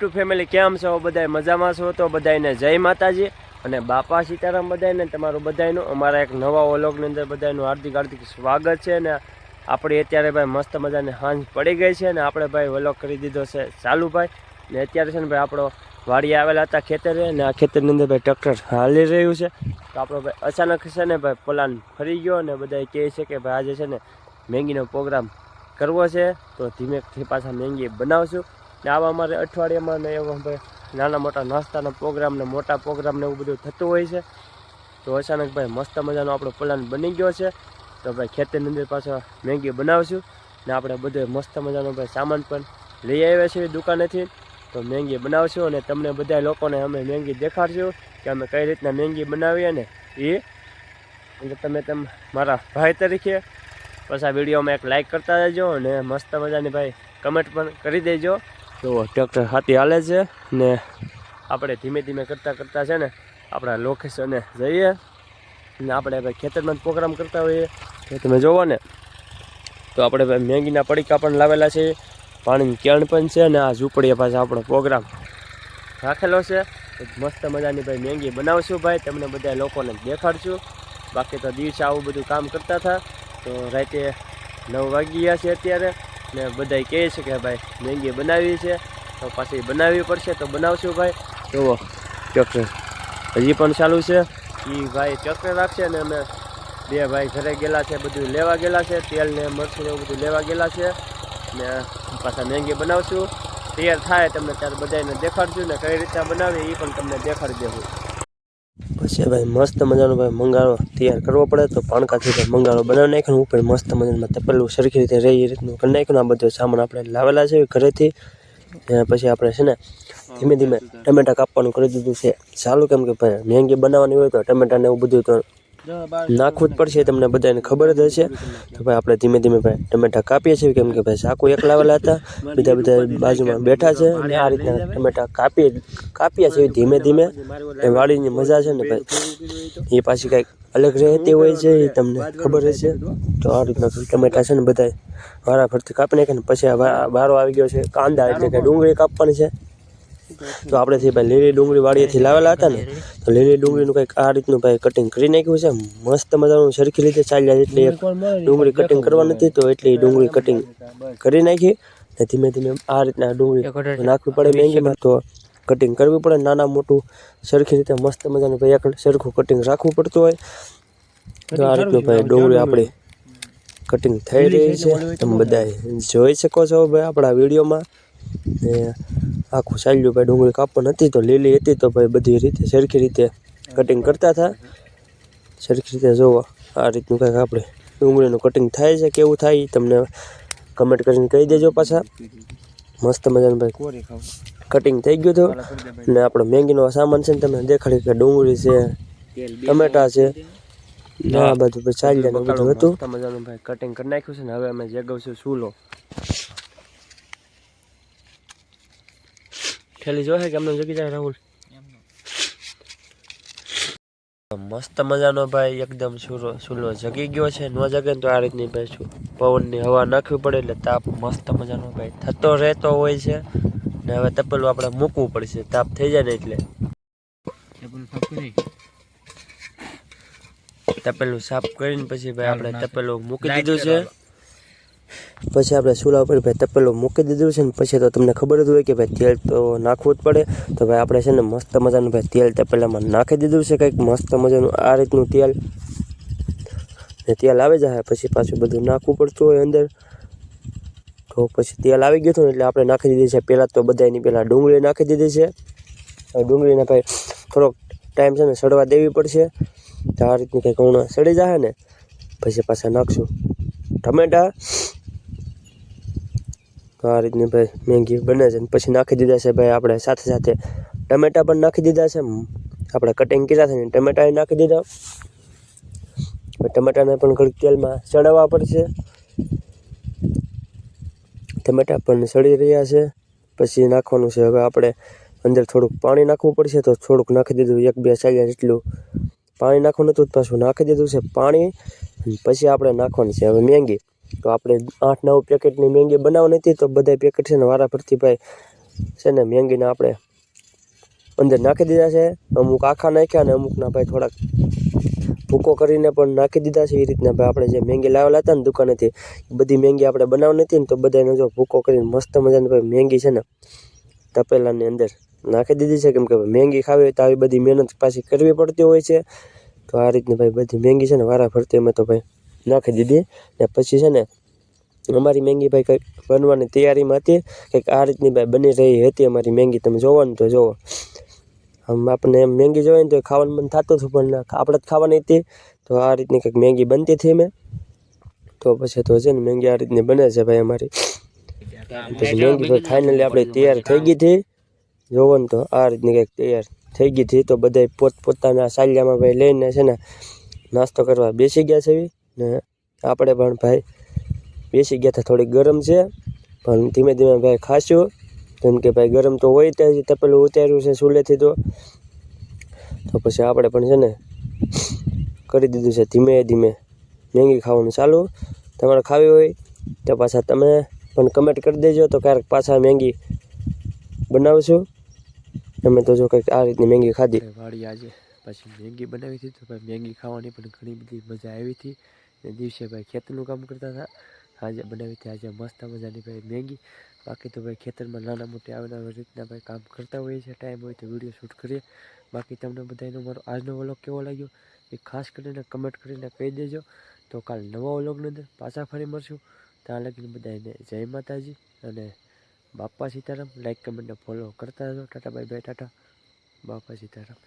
Two family કેમ છો? બધા મજામાં છો તો બધાને જય માતાજી અને બાપા સીતારામ બધાને તમારું બધાનું અમારા એક નવા ઓલોગની અંદર બધાનું હાર્દિક હાર્દિક સ્વાગત છે ને આપણી અત્યારે ભાઈ મસ્ત મજાની હાંજ પડી ગઈ છે ને આપણે ભાઈ ઓલોગ કરી દીધો છે ચાલુ ભાઈ ને અત્યારે છે ને ભાઈ આપણો વાડી આવેલા હતા ખેતરે ને આ ખેતરની અંદર ભાઈ ટ્રેક્ટર હાલી રહ્યું છે. તો આપણો ભાઈ અચાનક છે ને ભાઈ પ્લાન ફરી ગયો ને બધા કહે છે કે ભાઈ આજે છે ને મેંગીનો પ્રોગ્રામ કરવો છે. તો ધીમેથી પાછા મેંગી બનાવશું. ને આવા અમારે અઠવાડિયામાં ને એવા ભાઈ નાના મોટા નાસ્તાના પ્રોગ્રામ ને મોટા પ્રોગ્રામ ને એવું બધું થતું હોય છે. તો અચાનક ભાઈ મસ્ત મજાનો આપણો પ્લાન બની ગયો છે. તો ભાઈ ખેતરની અંદર પાછો મેંગી બનાવશું ને આપણે બધો મસ્ત મજાનો ભાઈ સામાન પણ લઈ આવ્યા છીએ દુકાનેથી. તો મેંગી બનાવશું અને તમને બધા લોકોને અમે મેંગી દેખાડશું કે અમે કઈ રીતના મેંગી બનાવીએ ને એ. એટલે તમે તેમ મારા ભાઈ તરીકે પછી આ વિડીયોમાં એક લાઈક કરતા રહેજો અને મસ્ત મજાની ભાઈ કમેન્ટ પણ કરી દેજો. તો ટ્રેક્ટર હાથી હાલે છે ને આપણે ધીમે ધીમે કરતાં કરતાં છે ને આપણા લોકેશને જઈએ ને આપણે ભાઈ ખેતરમાં પ્રોગ્રામ કરતા હોઈએ. તો તમે જોવો ને, તો આપણે ભાઈ મેંગીના પડીકા પણ લાવેલા છે, પાણીની કેણ પણ છે અને આ ઝૂંપડીએ પાછા આપણો પ્રોગ્રામ રાખેલો છે. મસ્ત મજાની ભાઈ મેંગી બનાવશું ભાઈ, તમને બધા લોકોને દેખાડશું. બાકી તો દિવસે આવું બધું કામ કરતા હતા. તો રાતે નવ વાગી ગયા છે અત્યારે. ને બધા કહે છે કે ભાઈ, મેંગી બનાવી છે. તો પાછી બનાવવી પડશે તો બનાવશું ભાઈ. જુઓ ટ્રેક્ટર હજી પણ ચાલુ છે. એ ભાઈ ટ્રેક્ટર રાખશે ને અમે બે ભાઈ ઘરે ગયેલા છે, બધું લેવા ગયેલા છે. તેલ ને મરચું એવું બધું લેવા ગયેલા છે. ને પાછા મેંગી બનાવશું. તૈયાર થાય તમને ત્યારે બધાને દેખાડશું ને કઈ રીતના બનાવીએ એ પણ તમને દેખાડી દેવું. પછી ભાઈ, મસ્ત મજાનો ભાઈ મંગાળો તૈયાર કરવો પડે તો પાણકાથી ભાઈ મંગાળો બનાવી નાખ્યો ઉપર મસ્ત મજાનું તપેલું સરખી રીતે રહી રીતનું કરી નાખ્યું આ બધો સામાન આપણે લાવેલા છે ઘરેથી. પછી આપણે છે ને ધીમે ધીમે ટમેટા કાપવાનું કરી દીધું છે. ચાલુ કેમ કે ભાઈ મેંગી બનાવવાની હોય તો ટમેટાને એવું બધું તો નાખવું જ પડશે તમને બધાને ખબર જ હશે. તો ભાઈ આપણે ધીમે ધીમે ભાઈ ટમેટા કાપીએ છીએ. કેમ કે ભાઈ સાકુ એક લાવેલા હતા. બીજા બધા બાજુમાં બેઠા છે. અને આ રીતના ટમેટા કાપીએ કાપીએ છીએ ધીમે ધીમે. એ વાડીની મજા છે ને ભાઈ. એ પાછી કંઈક અલગ રહેતી હોય છે એ તમને ખબર હશે. તો આ રીતના ટમેટા છે ને બધા વારા ફરતી કાપી નાખે ને પછી વારો આવી ગયો છે. કાંદા એટલે કે ડુંગળી કાપવાની છે. તો આપણેથી ભાઈ લીલી ડુંગળી વાડીએથી લાવેલા હતા ને તો લીલી ડુંગળીનું કંઈક આ રીતનું ભાઈ કટિંગ કરી નાખ્યું છે. મસ્ત મજાનું સરખી રીતે ચાલ્યા એટલી એક ડુંગળી કટિંગ કરવાની હતી તો એટલી ડુંગળી કટિંગ કરી નાખી ને ધીમે ધીમે આ રીતના ડુંગળી નાખવી પડે મેંગીમાં. તો કટિંગ કરવી પડે નાના મોટું સરખી રીતે મસ્ત મજાનું ભાઈ એક સરખું કટિંગ રાખવું પડતું હોય. તો આ રીતનું ભાઈ ડુંગળી આપણી કટિંગ થઈ રહી છે તમે બધા જોઈ શકો છો ભાઈ આપણા વિડીયોમાં. ને આખું ચાલ્યું ભાઈ ડુંગળી કાપવાની હતી તો લીલી હતી તો ભાઈ બધી રીતે સરખી રીતે કટિંગ કરતા હતા. સરખી રીતે જોવો આ રીતનું કંઈક આપણે ડુંગળીનું કટિંગ થાય છે કેવું થાય તમને કમેન્ટ કરીને કહી દેજો પાછા. મસ્ત મજાનું ભાઈ કટિંગ થઈ ગયું હતું ને આપણો મેંગીનો સામાન છે ને તમને દેખાડી કે ડુંગળી છે ટમેટા છે આ બધું ચાલ્યા બધું હતું. મજાનું ભાઈ કટિંગ કરી નાખ્યું છે ને હવે અમે જગાવશું કે જગી જાય રાહુલ? મસ્ત મજાનો ભાઈ એકદમ સૂરો સૂલો જગી ગયો છે. ન જગે તો આ રીતની ભાઈ શું પવનની હવા નાખવી પડે એટલે તાપ મસ્ત મજાનો ભાઈ. થતો રહેતો હોય છે ને હવે તપેલું આપણે મૂકવું પડશે. તાપ થઈ જાય ને એટલે. તપેલું સાફ કરીને પછી ભાઈ આપણે તપેલું મૂકી દીધું છે પછી આપણે ચૂલા ઉપર ભાઈ તપેલું મૂકી દીધું છે ને પછી તો તમને ખબર જ હોય કે ભાઈ તેલ તો નાખવું જ પડે. તો ભાઈ આપણે છે ને મસ્ત મજાનું ભાઈ તેલ તપેલામાં નાખી દીધું છે કંઈક મસ્ત મજાનું આ રીતનું તેલ. ને તેલ આવી જાય, પછી પાછું બધું નાખવું પડતું હોય અંદર. તો પછી તેલ આવી ગયું હતું એટલે આપણે નાખી દીધી છે. પહેલાં તો બધાની પહેલાં ડુંગળી નાખી દીધી છે. ડુંગળીને ભાઈ થોડોક ટાઈમ છે ને સડવા દેવી પડશે. તો આ રીતની કંઈક હમણાં સડી જાય ને, પછી પાછા નાખશું. ટમેટા આ રીતની ભાઈ મેંગી બને છે પછી નાખી દીધા છે ભાઈ આપણે સાથે સાથે. ટમેટા પણ નાખી દીધા છે. આપણે કટિંગ કર્યા છે ને ટમેટા નાખી દીધા. ટમેટાને પણ ઘડીક તેલમાં ચડાવવા પડશે. ટમેટા પણ સડી રહ્યા છે. પછી નાખવાનું છે. હવે આપણે અંદર થોડુંક પાણી નાખવું પડશે તો થોડુંક નાખી દીધું. એક, બે સાગ્યા જેટલું પાણી નાખવાનું હતું પાછું નાખી દીધું છે પાણી. પછી આપણે નાખવાની છે. હવે મેંગી. તો આપણે આઠ નવ પેકેટની મેંગી બનાવવાની હતી તો બધા પેકેટ છે ને વારા ભાઈ છે ને મેંગીને આપણે અંદર નાખી દીધા છે. અમુક આખા નાખ્યા અને અમુકના ભાઈ થોડાક ભૂકો કરીને પણ નાખી દીધા છે. એ રીતના ભાઈ આપણે જે મેંગી લાવેલા હતા ને દુકાનેથી બધી મેંગી આપણે બનાવવાની હતી ને તો બધાને જો ભૂકો કરીને મસ્ત મજાની ભાઈ મેંગી છે ને તપેલાની અંદર નાખી દીધી છે. કેમ કે મેંગી ખાવી હોય તો આવી બધી મહેનત પાછી કરવી પડતી હોય છે. તો આ રીતની ભાઈ બધી મેંગી છે ને વારા ફરતી અમે તો ભાઈ નાખી દીધી ને પછી છે ને અમારી મેંગી ભાઈ કંઈક બનવાની તૈયારીમાં હતી. કંઈક આ રીતની ભાઈ બની રહી હતી અમારી મેંગી. તમે જોવો ને તો જોવો. આમ આપણને એમ મેંગી જોઈએ ને તો ખાવાનું મન થતું હતું, પણ આપણે જ ખાવાની હતી. તો આ રીતની કંઈક મેંગી બનતી હતી મેં તો પછી તો છે ને મેંગી આ રીતની બને છે ભાઈ અમારી. પછી મેંગી તો ફાઇનલી આપણે તૈયાર થઈ ગઈ હતી. જોવો ને તો આ રીતની કંઈક તૈયાર થઈ ગઈ હતી. તો બધા પોત પોતાના સાલિયામાં ભાઈ લઈને છે ને નાસ્તો કરવા બેસી ગયા છે. ને આપણે પણ ભાઈ બેસી ગયા હતા. થોડીક ગરમ છે, પણ ધીમે ધીમે ભાઈ ખાશું. કેમ કે ભાઈ ગરમ તો હોય ત્યાં તપેલું ઉતાર્યું છે ચૂલેથી તો. તો પછી આપણે પણ છે ને કરી દીધું છે ધીમે ધીમે. મેંગી ખાવાનું ચાલુ. તમારે ખાવી હોય તો પાછા તમે પણ કમેન્ટ કરી દેજો તો ક્યારેક પાછા મેંગી બનાવશું. અમે તો જો કંઈક આ રીતની મેંગી ખાધી. વાળી આજે પછી મેંગી બનાવી હતી તો ભાઈ મેંગી ખાવાની પણ ઘણી બધી મજા આવી હતી. ને દિવસે ભાઈ ખેતરનું કામ કરતા હતા. આજે બનાવી હતી, આજે મસ્ત મજાની ભાઈ મેંગી. બાકી તો ભાઈ ખેતરમાં નાના મોટી આવેલા રીતના ભાઈ કામ કરતા હોઈએ છીએ, ટાઈમ હોય તો વીડિયો શૂટ કરીએ. બાકી તમને બધાનો મારો આજનો વ્લોગ કેવો લાગ્યો એ ખાસ કરીને કમેન્ટ કરીને કહી દેજો. તો કાલ નવા વ્લોગની અંદર પાછા ફરી મળશું. ત્યાં લગીને બધાને જય માતાજી અને બાપા સીતારામ. લાઈક કમેન્ટને ફોલો કરતા રહેજો. ટાટા બાય બાય ટાટા. બાપા સીતારામ.